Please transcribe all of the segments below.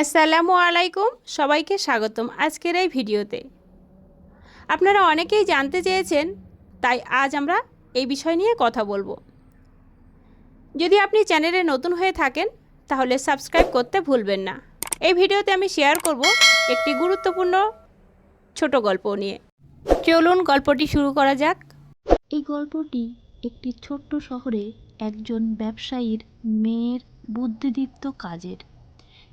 আসসালামু আলাইকুম, সবাইকে স্বাগতম আজকের এই ভিডিওতে। আপনারা অনেকেই জানতে চেয়েছেন, তাই আজ আমরা এই বিষয় নিয়ে কথা বলব। যদি আপনি চ্যানেলে নতুন হয়ে থাকেন, তাহলে সাবস্ক্রাইব করতে ভুলবেন না। এই ভিডিওতে আমি শেয়ার করব একটি গুরুত্বপূর্ণ ছোট গল্প নিয়ে। চলুন গল্পটি শুরু করা যাক। এই গল্পটি একটি ছোট্ট শহরে একজন ব্যবসায়ীর মেয়ের বুদ্ধিদীপ্ত কাজের।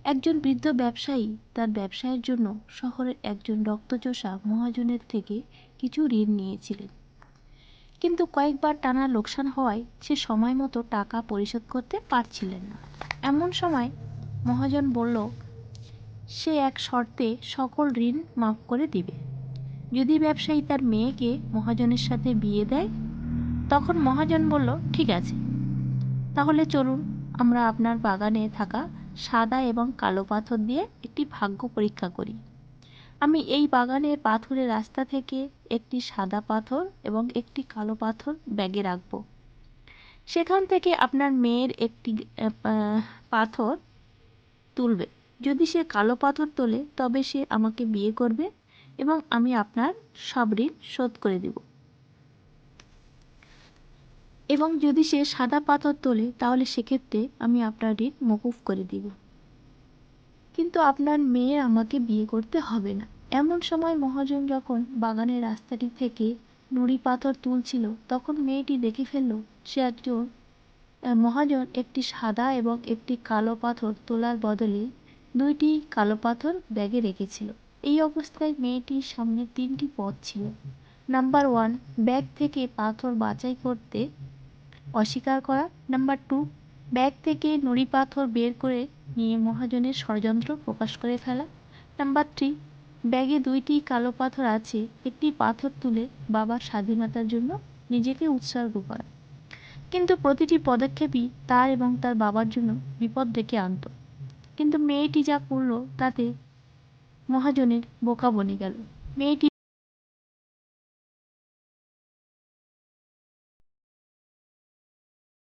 একজন বৃদ্ধ ব্যবসায়ী তার ব্যবসায়ের জন্য শহরের একজন রক্তচোষা মহাজনের থেকে কিছু ঋণ নিয়েছিলেন। কিন্তু কয়েকবার টানা লোকসান হওয়ায় সে সময় মতো টাকা পরিশোধ করতে পারছিলেন না। এমন সময় মহাজন বলল, সে এক শর্তে সকল ঋণ মাফ করে দিবে। যদি ব্যবসায়ী তার মেয়েকে মহাজনের সাথে বিয়ে দেয়? তখন মহাজন বলল, ঠিক আছে। তাহলে চলুন, আমরা আপনার বাগানে থাকা সাদা এবং কালো পাথর দিয়ে একটি ভাগ্য পরীক্ষা করি। আমি এই বাগানের পাথরের রাস্তা থেকে একটি সাদা পাথর এবং একটি কালো পাথর ব্যাগে রাখব। সেখান থেকে আপনার মেয়ের একটি পাথর তুলবে। যদি সে কালো পাথর তোলে, তবে সে আমাকে বিয়ে করবে এবং আমি আপনার সব ঋণ শোধ করে দেব। এবং যদি সে সাদা পাথর তোলে, তাহলে সেক্ষেত্রে আমি আপনার ঋণ মকুফ করে দিব। কিন্তু আপনার মেয়ে আমাকে বিয়ে করতে হবে না। এমন সময় মহাজন যখন বাগানের রাস্তাটি থেকে নুড়ি পাথর তুলছিল, তখন মেয়েটি দেখে ফেলল, সে একজন মহাজন একটি সাদা এবং একটি কালো পাথর তোলার বদলে দুইটি কালো পাথর ব্যাগে রেখেছিল। এই অবস্থায় মেয়েটির সামনে তিনটি পথ ছিল। নাম্বার ওয়ান, ব্যাগ থেকে পাথর বাছাই করতে অস্বীকার করা। নাম্বার টু ব্যাগ থেকে নুড়ি পাথর বের করে নিয়ে মহাজনের ষড়যন্ত্র প্রকাশ করে ফেলা। নাম্বার থ্রি ব্যাগে দুইটি কালো পাথর আছে, একটি পাথর তুলে বাবার স্বাধীনতার জন্য নিজেকে উৎসর্গ করা। কিন্তু প্রতিটি পদক্ষেপই তার এবং তার বাবার জন্য বিপদ ডেকে আনত। কিন্তু মেয়েটি যা করল, তাতে মহাজনের বোকা বনে গেল। মেয়েটি